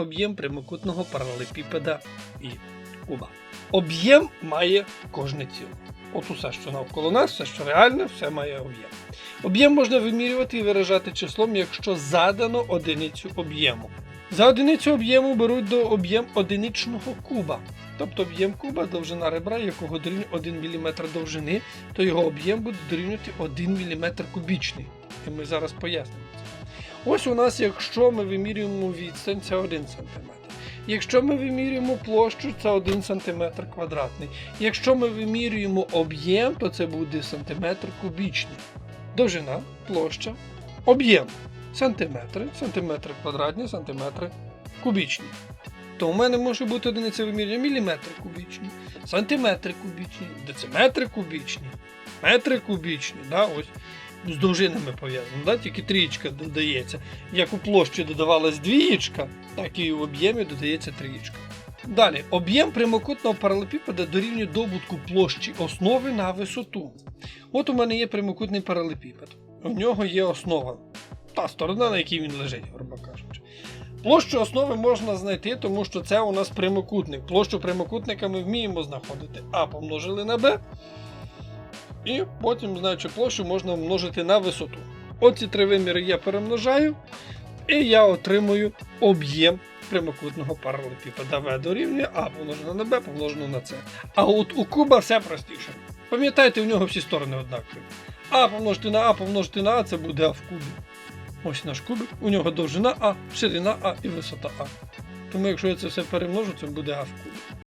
об'єм прямокутного паралелепіпеда і куба. Об'єм має кожне ціло. От усе, що навколо нас, все, що реальне, все має об'єм. Об'єм можна вимірювати і виражати числом, якщо задано одиницю об'єму. За одиницю об'єму беруть до об'єм одиничного куба. Тобто об'єм куба, довжина ребра, якого дорівнює 1 мм довжини, то його об'єм буде дорівнювати 1 мм кубічний. І ми зараз пояснимо це. Ось у нас, якщо ми вимірюємо відстань, це 1 см. Якщо ми вимірюємо площу, це 1 см квадратний. Якщо ми вимірюємо об'єм, то це буде сантиметр кубічний. Довжина, площа, об'єм. Сантиметри, сантиметри квадратні, сантиметри кубічні. То у мене може бути одиниця вимірювання міліметри кубічні, сантиметри кубічні, дециметри кубічні, метри кубічні. Да, ось. З довжинами пов'язано, да? тільки трієчка додається. Як у площі додавалась двієчка, так і в об'ємі додається трієчка. Далі, об'єм прямокутного паралепіпеда дорівнює добутку площі основи на висоту. От у мене є прямокутний паралепіпед. У нього є основа. Та сторона, на якій він лежить, грубо кажучи. Площу основи можна знайти, тому що це у нас прямокутник. Площу прямокутника ми вміємо знаходити. А помножили на Б. І потім, знаючи площу, можна множити на висоту. Оці три виміри я перемножаю, і я отримую об'єм прямокутного паралепіпеда В дорівнює А помножено на Б помножено на С. А от у куба все простіше. Пам'ятайте, у нього всі сторони однакові. А помножити на А помножити на А це буде А в кубі. Ось наш кубик, у нього довжина А, ширина А і висота А. Тому якщо я це все перемножу, це буде А в кубі.